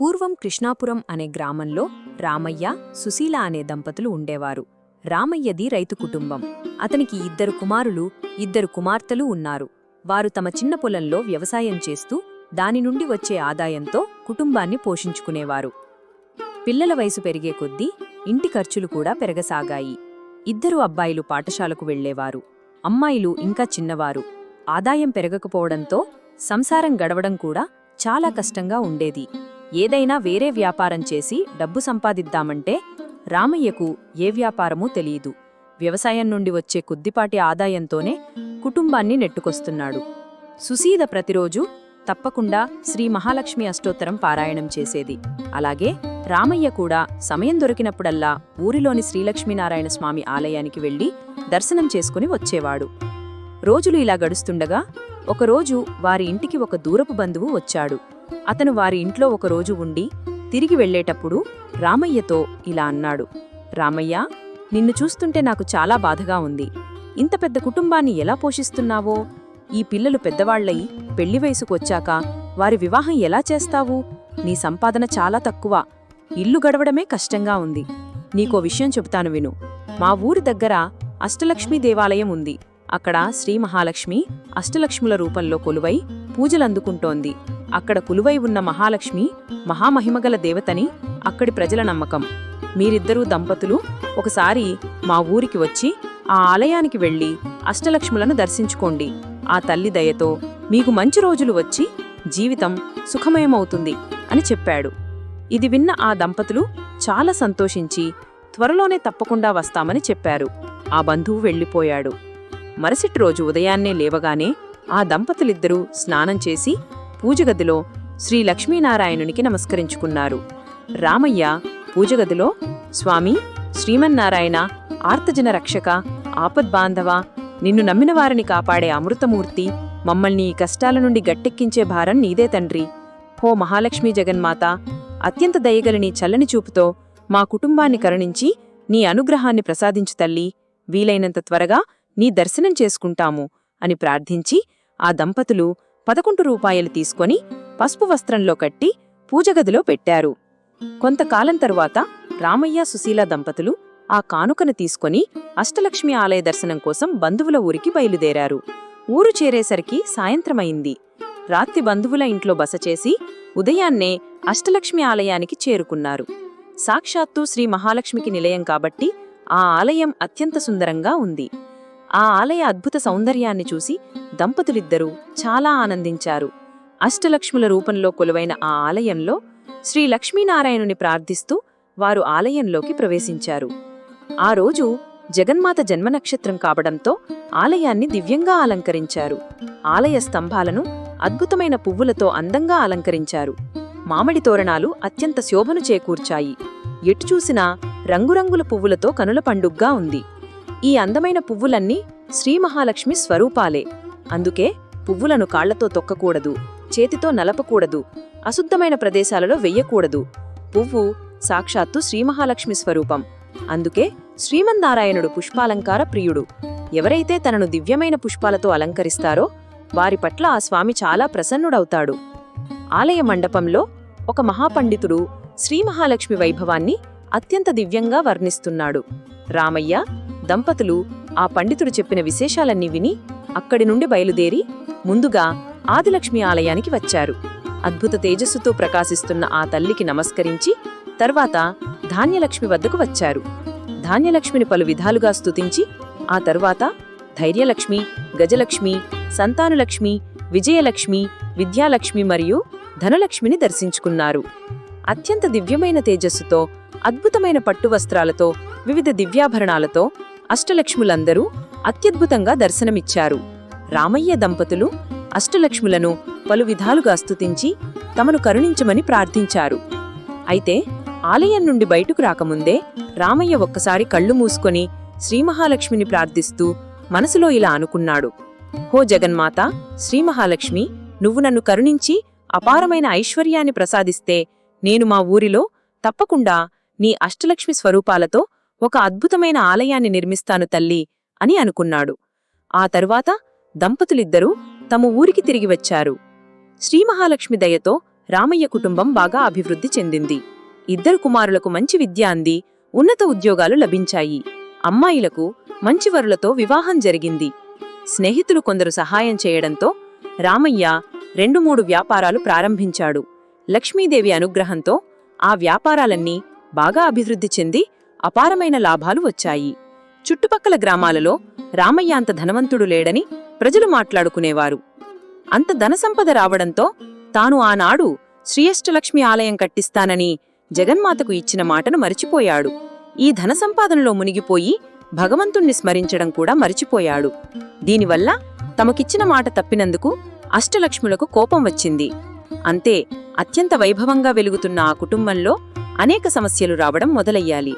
పూర్వం కృష్ణాపురం అనే గ్రామంలో రామయ్య సుశీల అనే దంపతులు ఉండేవారు. రామయ్యది రైతు కుటుంబం. అతనికి ఇద్దరు కుమారులు ఇద్దరు కుమార్తెలు ఉన్నారు. వారు తమ చిన్న పొలంలో వ్యవసాయం చేస్తూ దాని నుండి వచ్చే ఆదాయంతో కుటుంబాన్ని పోషించుకునేవారు. పిల్లల వయసు పెరిగే కొద్దీ ఇంటి ఖర్చులు కూడా పెరగసాగాయి. ఇద్దరు అబ్బాయిలు పాఠశాలకు వెళ్ళేవారు అమ్మాయిలు ఇంకా చిన్నవారు. ఆదాయం పెరగకపోవడంతో సంసారం గడవడం కూడా చాలా కష్టంగా ఉండేది. ఏదైనా వేరే వ్యాపారం చేసి డబ్బు సంపాదిద్దామంటే రామయ్యకు ఏ వ్యాపారమూ తెలియదు. వ్యవసాయం నుండి వచ్చే కొద్దిపాటి ఆదాయంతోనే కుటుంబాన్ని నెట్టుకొస్తున్నాడు. సుసీద ప్రతిరోజు తప్పకుండా శ్రీ మహాలక్ష్మి అష్టోత్తరం పారాయణం చేసేది. అలాగే రామయ్య కూడా సమయం దొరికినప్పుడల్లా ఊరిలోని శ్రీలక్ష్మీనారాయణ స్వామి ఆలయానికి వెళ్ళి దర్శనం చేసుకుని వచ్చేవాడు. రోజులు ఇలా గడుస్తుండగా ఒకరోజు వారి ఇంటికి ఒక దూరపు బంధువు వచ్చాడు. అతను వారి ఇంట్లో ఒకరోజు ఉండి తిరిగి వెళ్ళేటప్పుడు రామయ్యతో ఇలా అన్నాడు రామయ్య నిన్ను చూస్తుంటే నాకు చాలా బాధగా ఉంది. ఇంత పెద్ద కుటుంబాన్ని ఎలా పోషిస్తున్నావో? ఈ పిల్లలు పెద్దవాళ్ళై పెళ్ళి వయసుకొచ్చాక వారి వివాహం ఎలా చేస్తావు? నీ సంపాదన చాలా తక్కువ. ఇల్లు గడవడమే కష్టంగా ఉంది. నీకో విషయం చెబుతాను విను. మా ఊరి దగ్గర అష్టలక్ష్మీ దేవాలయం ఉంది. అక్కడ శ్రీ మహాలక్ష్మి అష్టలక్ష్ముల రూపంలో కొలువై పూజలందుకుంటోంది. అక్కడ కులువై ఉన్న మహాలక్ష్మి మహామహిమగల దేవతని అక్కడి ప్రజల నమ్మకం. మీరిద్దరూ దంపతులు ఒకసారి మా ఊరికి వచ్చి ఆ ఆలయానికి వెళ్ళి అష్టలక్ష్ములను దర్శించుకోండి. ఆ తల్లి దయతో మీకు మంచి రోజులు వచ్చి జీవితం సుఖమయమవుతుంది అని చెప్పాడు. ఇది విన్న ఆ దంపతులు చాలా సంతోషించి త్వరలోనే తప్పకుండా వస్తామని చెప్పారు. ఆ బంధువు వెళ్ళిపోయాడు. మరుసటి రోజు ఉదయాన్నే లేవగానే ఆ దంపతులిద్దరూ స్నానం చేసి పూజగదిలో శ్రీ లక్ష్మీనారాయణునికి నమస్కరించుకున్నారు. రామయ్య పూజగదిలో స్వామి శ్రీమన్నారాయణ ఆర్తజన రక్షక ఆపద్బాంధవ నిన్ను నమ్మిన వారిని కాపాడే అమృతమూర్తి మమ్మల్ని ఈ కష్టాల నుండి గట్టెక్కించే భారం నీదే తండ్రి. హో మహాలక్ష్మీ జగన్మాత అత్యంత దయగల నీ చల్లని చూపుతో మా కుటుంబాన్ని కరుణించి నీ అనుగ్రహాన్ని ప్రసాదించు తల్లి. వీలైనంత త్వరగా నీ దర్శనం చేసుకుంటాము అని ప్రార్థించి ఆ దంపతులు పదకొండు రూపాయలు తీసుకొని పసుపు వస్త్రంలో కట్టి పూజగదిలో పెట్టారు. కొంతకాలం తరువాత రామయ్య సుశీల దంపతులు ఆ కానుకను తీసుకొని అష్టలక్ష్మి ఆలయ దర్శనం కోసం బంధువుల ఊరికి బయలుదేరారు. ఊరు చేరేసరికి సాయంత్రమైంది. రాత్రి బంధువుల ఇంట్లో బస చేసి ఉదయాన్నే అష్టలక్ష్మి ఆలయానికి చేరుకున్నారు. సాక్షాత్తు శ్రీ మహాలక్ష్మికి నిలయం కాబట్టి ఆ ఆలయం అత్యంత సుందరంగా ఉంది. ఆ ఆలయ అద్భుత సౌందర్యాన్ని చూసి దంపతులిద్దరూ చాలా ఆనందించారు. అష్టలక్ష్ముల రూపంలో కొలువైన ఆ ఆలయంలో శ్రీ లక్ష్మీనారాయణుని ప్రార్థిస్తూ వారు ఆలయంలోకి ప్రవేశించారు. ఆ రోజు జగన్మాత జన్మ నక్షత్రం కావడంతో ఆలయాన్ని దివ్యంగా అలంకరించారు. ఆలయ స్తంభాలను అద్భుతమైన పువ్వులతో అందంగా అలంకరించారు. మామిడి తోరణాలు అత్యంత శోభను చేకూర్చాయి. ఎటు చూసినా రంగురంగుల పువ్వులతో కనుల పండుగ్గా ఉంది. ఈ అందమైన పువ్వులన్నీ శ్రీ మహాలక్ష్మి స్వరూపాలే. అందుకే పువ్వులను కాళ్ళతో తొక్కకూడదు చేతితో నలపకూడదు అశుద్ధమైన ప్రదేశాలలో వెయ్యకూడదు. పువ్వు సాక్షాత్తు శ్రీమహాలక్ష్మి స్వరూపం. అందుకే శ్రీమన్నారాయణుడు పుష్పాలంకార ప్రియుడు. ఎవరైతే తనను దివ్యమైన పుష్పాలతో అలంకరిస్తారో వారి పట్ల ఆ స్వామి చాలా ప్రసన్నుడవుతాడు. ఆలయ మండపంలో ఒక మహాపండితుడు శ్రీమహాలక్ష్మి వైభవాన్ని అత్యంత దివ్యంగా వర్ణిస్తున్నాడు. రామయ్య దంపతులు ఆ పండితుడు చెప్పిన విశేషాలన్నీ విని అక్కడి నుండి బయలుదేరి ముందుగా ఆదిలక్ష్మి ఆలయానికి వచ్చారు. అద్భుత తేజస్సుతో ప్రకాశిస్తున్న ఆ తల్లికి నమస్కరించి తర్వాత ధాన్యలక్ష్మి వద్దకు వచ్చారు. ధాన్యలక్ష్మిని పలు విధాలుగా స్తుతించి ఆ తర్వాత ధైర్యలక్ష్మి గజలక్ష్మి సంతానులక్ష్మి విజయలక్ష్మి విద్యాలక్ష్మి మరియు ధనలక్ష్మిని దర్శించుకున్నారు. అత్యంత దివ్యమైన తేజస్సుతో అద్భుతమైన పట్టు వస్త్రాలతో వివిధ దివ్యాభరణాలతో అష్టలక్ష్ములందరూ అత్యద్భుతంగా దర్శనమిచ్చారు. రామయ్య దంపతులు అష్టలక్ష్ములను పలు విధాలుగా స్తుతించి తమను కరుణించమని ప్రార్థించారు. అయితే ఆలయం నుండి బయటకు రాకముందే రామయ్య ఒక్కసారి కళ్ళు మూసుకొని శ్రీమహాలక్ష్మిని ప్రార్థిస్తూ మనసులో ఇలా అనుకున్నాడు. హో జగన్మాత శ్రీమహాలక్ష్మి నువ్వు నన్ను కరుణించి అపారమైన ఐశ్వర్యాన్ని ప్రసాదిస్తే నేను మా ఊరిలో తప్పకుండా నీ అష్టలక్ష్మి స్వరూపాలతో ఒక అద్భుతమైన ఆలయాన్ని నిర్మిస్తాను తల్లి అని అనుకున్నాడు. ఆ తరువాత దంపతులిద్దరూ తమ ఊరికి తిరిగి వచ్చారు. శ్రీమహాలక్ష్మి దయతో రామయ్య కుటుంబం బాగా అభివృద్ధి చెందింది. ఇద్దరు కుమారులకు మంచి విద్య అంది ఉన్నత ఉద్యోగాలు లభించాయి. అమ్మాయిలకు మంచి వరులతో వివాహం జరిగింది. స్నేహితులు కొందరు సహాయం చేయడంతో రామయ్య రెండు మూడు వ్యాపారాలు ప్రారంభించాడు. లక్ష్మీదేవి అనుగ్రహంతో ఆ వ్యాపారాలన్నీ బాగా అభివృద్ధి చెంది అపారమైన లాభాలు వచ్చాయి. చుట్టుపక్కల గ్రామాలలో రామయ్య అంత ధనవంతుడు లేడని ప్రజలు మాట్లాడుకునేవారు. అంత ధనసంపద రావడంతో తాను ఆనాడు శ్రీయష్టలక్ష్మి ఆలయం కట్టిస్తానని జగన్మాతకు ఇచ్చిన మాటను మరిచిపోయాడు. ఈ ధనసంపాదనలో మునిగిపోయి భగవంతుణ్ణి స్మరించడం కూడా మరిచిపోయాడు. దీనివల్ల తమకిచ్చిన మాట తప్పినందుకు అష్టలక్ష్ములకు కోపం వచ్చింది. అంతే అత్యంత వైభవంగా వెలుగుతున్న ఆ కుటుంబంలో అనేక సమస్యలు రావడం మొదలయ్యాలి.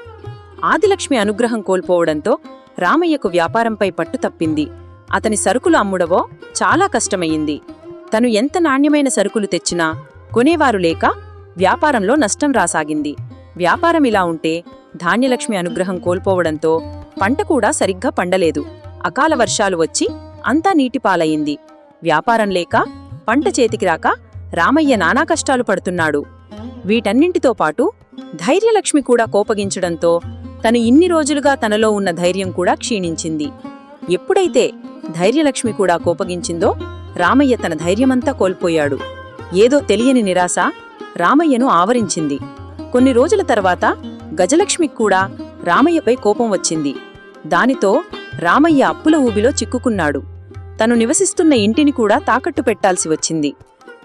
ఆదిలక్ష్మి అనుగ్రహం కోల్పోవడంతో రామయ్యకు వ్యాపారంపై పట్టు తప్పింది. అతని సరుకులు అమ్ముడవో చాలా కష్టమయ్యింది. తను ఎంత నాణ్యమైన సరుకులు తెచ్చినా కొనేవారు లేక వ్యాపారంలో నష్టం రాసాగింది. వ్యాపారం ఇలా ఉంటే ధాన్యలక్ష్మి అనుగ్రహం కోల్పోవడంతో పంట కూడా సరిగ్గా పండలేదు. అకాల వర్షాలు వచ్చి అంతా నీటిపాలయింది వ్యాపారం లేక పంట చేతికి రాక రామయ్య నానా కష్టాలు పడుతున్నాడు. వీటన్నింటితో పాటు ధైర్యలక్ష్మి కూడా కోపగించడంతో తను ఇన్ని రోజులుగా తనలో ఉన్న ధైర్యం కూడా క్షీణించింది. ఎప్పుడైతే ధైర్యలక్ష్మి కూడా కోపగించిందో రామయ్య తన ధైర్యమంతా కోల్పోయాడు. ఏదో తెలియని నిరాశ రామయ్యను ఆవరించింది. కొన్ని రోజుల తర్వాత గజలక్ష్మికి కూడా రామయ్యపై కోపం వచ్చింది. దానితో రామయ్య అప్పుల ఊబిలో చిక్కుకున్నాడు. తను నివసిస్తున్న ఇంటిని కూడా తాకట్టు పెట్టాల్సి వచ్చింది.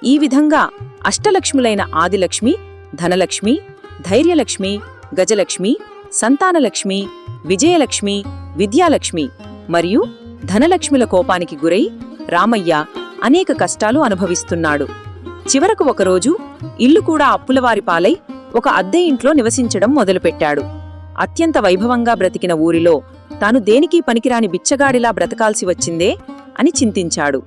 ఈ విధంగా అష్టలక్ష్ములైన ఆదిలక్ష్మి ధనలక్ష్మి ధైర్యలక్ష్మి గజలక్ష్మి సంతానలక్ష్మి విజయలక్ష్మి విద్యాలక్ష్మి మరియు ధనలక్ష్మిల కోపానికి గురై రామయ్య అనేక కష్టాలు అనుభవిస్తున్నాడు. చివరకు ఒకరోజు ఇల్లు కూడా అప్పులవారి పాలై ఒక అద్దె ఇంట్లో నివసించడం మొదలుపెట్టాడు. అత్యంత వైభవంగా బ్రతికిన ఊరిలో తాను దేనికి పనికిరాని బిచ్చగాడిలా బ్రతకాల్సి వచ్చిందే అని చింతించాడు.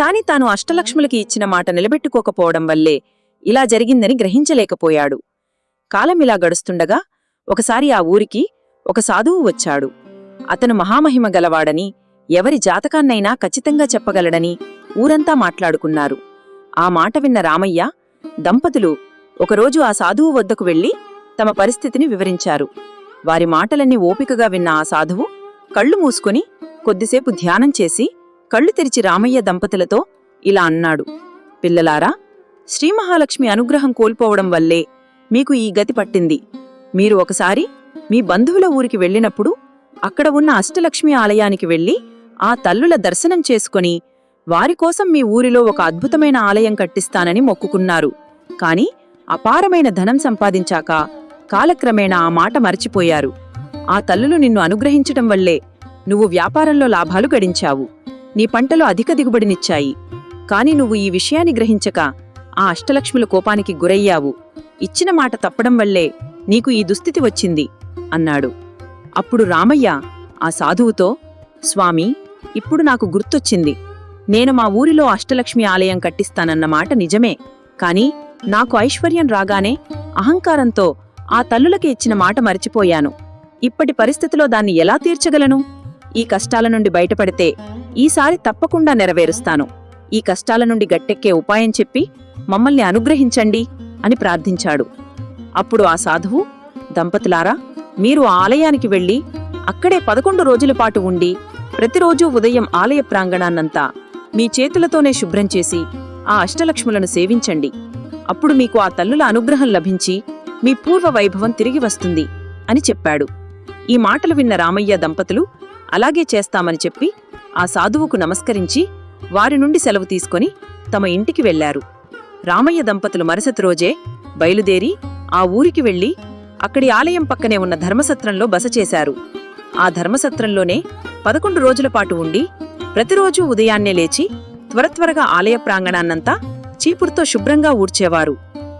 తాని తాను అష్టలక్ష్ములకి ఇచ్చిన మాట నిలబెట్టుకోకపోవడం వల్లే ఇలా జరిగిందని గ్రహించలేకపోయాడు. కాలమిలా గడుస్తుండగా ఒకసారి ఆ ఊరికి ఒక సాధువు వచ్చాడు. అతను మహామహిమ గలవాడని ఎవరి జాతకాన్నైనా ఖచ్చితంగా చెప్పగలడని ఊరంతా మాట్లాడుకున్నారు. ఆ మాట విన్న రామయ్య దంపతులు ఒకరోజు ఆ సాధువు వద్దకు వెళ్ళి తమ పరిస్థితిని వివరించారు. వారి మాటలన్నీ ఓపికగా విన్న ఆ సాధువు కళ్ళు మూసుకొని కొద్దిసేపు ధ్యానం చేసి కళ్ళు తెరిచి రామయ్య దంపతులతో ఇలా అన్నాడు. పిల్లలారా శ్రీమహాలక్ష్మి అనుగ్రహం కోల్పోవడం వల్లే మీకు ఈ గతి పట్టింది. మీరు ఒకసారి మీ బంధువుల ఊరికి వెళ్ళినప్పుడు అక్కడ ఉన్న అష్టలక్ష్మి ఆలయానికి వెళ్ళి ఆ తల్లుల దర్శనం చేసుకొని వారి కోసం మీ ఊరిలో ఒక అద్భుతమైన ఆలయం కట్టిస్తానని మొక్కుకున్నారు. కాని అపారమైన ధనం సంపాదించాక కాలక్రమేణా ఆ మాట మర్చిపోయారు. ఆ తల్లులు నిన్ను అనుగ్రహించటం వల్లే నువ్వు వ్యాపారంలో లాభాలు గడించావు. నీ పంటలు అధిక దిగుబడినిచ్చాయి. కాని నువ్వు ఈ విషయాన్ని గ్రహించక ఆ అష్టలక్ష్ముల కోపానికి గురయ్యావు. ఇచ్చిన మాట తప్పడం వల్లే నీకు ఈ దుస్థితి వచ్చింది అన్నాడు. అప్పుడు రామయ్య ఆ సాధువుతో స్వామి ఇప్పుడు నాకు గుర్తొచ్చింది. నేను మా ఊరిలో అష్టలక్ష్మి ఆలయం కట్టిస్తానన్న మాట నిజమే. కాని నాకు ఐశ్వర్యం రాగానే అహంకారంతో ఆ తల్లులకి ఇచ్చిన మాట మరిచిపోయాను. ఇప్పటి పరిస్థితిలో దాన్ని ఎలా తీర్చగలను? ఈ కష్టాల నుండి బయటపడితే ఈసారి తప్పకుండా నెరవేరుస్తాను. ఈ కష్టాల నుండి గట్టెక్కే ఉపాయం చెప్పి మమ్మల్ని అనుగ్రహించండి అని ప్రార్థించాడు. అప్పుడు ఆ సాధువు దంపతులారా మీరు ఆ ఆలయానికి వెళ్ళి అక్కడే పదకొండు రోజుల పాటు ఉండి ప్రతిరోజూ ఉదయం ఆలయ ప్రాంగణాన్నంతా మీ చేతులతోనే శుభ్రం చేసి ఆ అష్టలక్ష్ములను సేవించండి. అప్పుడు మీకు ఆ తల్లుల అనుగ్రహం లభించి మీ పూర్వ వైభవం తిరిగి వస్తుంది అని చెప్పాడు. ఈ మాటలు విన్న రామయ్య దంపతులు అలాగే చేస్తామని చెప్పి ఆ సాధువుకు నమస్కరించి వారి నుండి సెలవు తీసుకొని తమ ఇంటికి వెళ్ళారు రామయ్య దంపతులు మరుసటి రోజే బయలుదేరి ఆ ఊరికి వెళ్ళి అక్కడి ఆలయం పక్కనే ఉన్న ధర్మసత్రంలో బస చేశారు. ఆ ధర్మసత్రంలోనే పదకొండు రోజుల పాటు ఉండి ప్రతిరోజూ ఉదయాన్నే లేచి త్వరత్వరగా ఆలయ ప్రాంగణాన్నంతా చీపురుతో శుభ్రంగా ఊడ్చేవారు.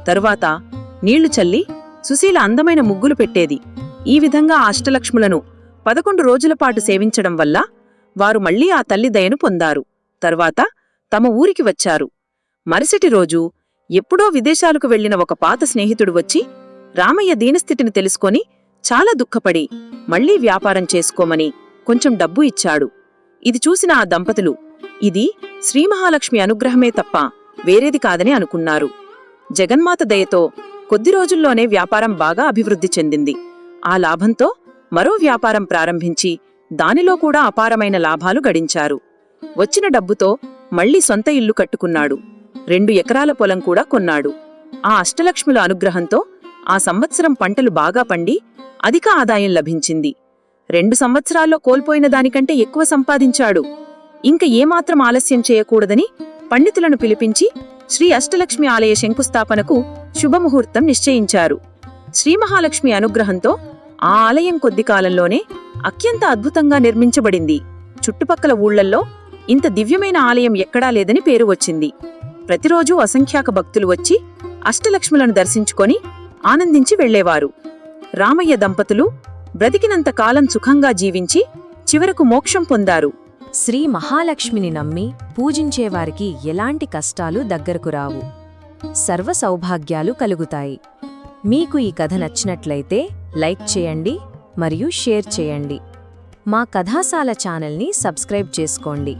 తరువాత నీళ్ళు చల్లి సుశీల అందమైన ముగ్గులు పెట్టేది. ఈ విధంగా ఆ అష్టలక్ష్ములను పదకొండు రోజుల పాటు సేవించడం వల్ల వారు మళ్ళీ ఆ తల్లి దయను పొందారు. తరువాత తమ ఊరికి వచ్చారు. మరుసటి రోజు ఎప్పుడో విదేశాలకు వెళ్ళిన ఒక పాత స్నేహితుడు వచ్చి రామయ్య దీనస్థితిని తెలుసుకొని చాలా దుఃఖపడి మళ్ళీ వ్యాపారం చేసుకోమని కొంచెం డబ్బు ఇచ్చాడు. ఇది చూసిన ఆ దంపతులు ఇది శ్రీమహాలక్ష్మి అనుగ్రహమే తప్ప వేరేది కాదని అనుకున్నారు. జగన్మాత దయతో కొద్ది రోజుల్లోనే వ్యాపారం బాగా అభివృద్ధి చెందింది. ఆ లాభంతో మరో వ్యాపారం ప్రారంభించి దానిలో కూడా అపారమైన లాభాలు గడించారు. వచ్చిన డబ్బుతో మళ్ళీ సొంత ఇల్లు కట్టుకున్నాడు. రెండు ఎకరాల పొలం కూడా కొన్నాడు. ఆ అష్టలక్ష్ముల అనుగ్రహంతో ఆ సంవత్సరం పంటలు బాగా పండి అధిక ఆదాయం లభించింది. రెండు సంవత్సరాల్లో కోల్పోయిన దానికంటే ఎక్కువ సంపాదించాడు. ఇంక ఏమాత్రం ఆలస్యం చేయకూడదని పండితులను పిలిపించి శ్రీ అష్టలక్ష్మి ఆలయ శంకుస్థాపనకు శుభముహూర్తం నిశ్చయించారు. శ్రీ మహాలక్ష్మి అనుగ్రహంతో ఆ ఆలయం కొద్ది కాలంలోనే అత్యంత అద్భుతంగా నిర్మించబడింది. చుట్టుపక్కల ఊళ్ళల్లో ఇంత దివ్యమైన ఆలయం ఎక్కడా లేదని పేరు వచ్చింది. ప్రతిరోజూ అసంఖ్యాక భక్తులు వచ్చి అష్టలక్ష్ములను దర్శించుకొని ఆనందించి వెళ్ళేవారు రామయ్య దంపతులు బ్రతికినంత కాలం సుఖంగా జీవించి చివరకు మోక్షం పొందారు. శ్రీ మహాలక్ష్మిని నమ్మి పూజించేవారికి ఎలాంటి కష్టాలు దగ్గరకు రావు. సర్వ సౌభాగ్యాలు కలుగుతాయి. మీకు ఈ కథ నచ్చినట్లయితే లైక్ చేయండి మరియు షేర్ చేయండి. మా కథాశాల ఛానల్ని సబ్స్క్రైబ్ చేసుకోండి.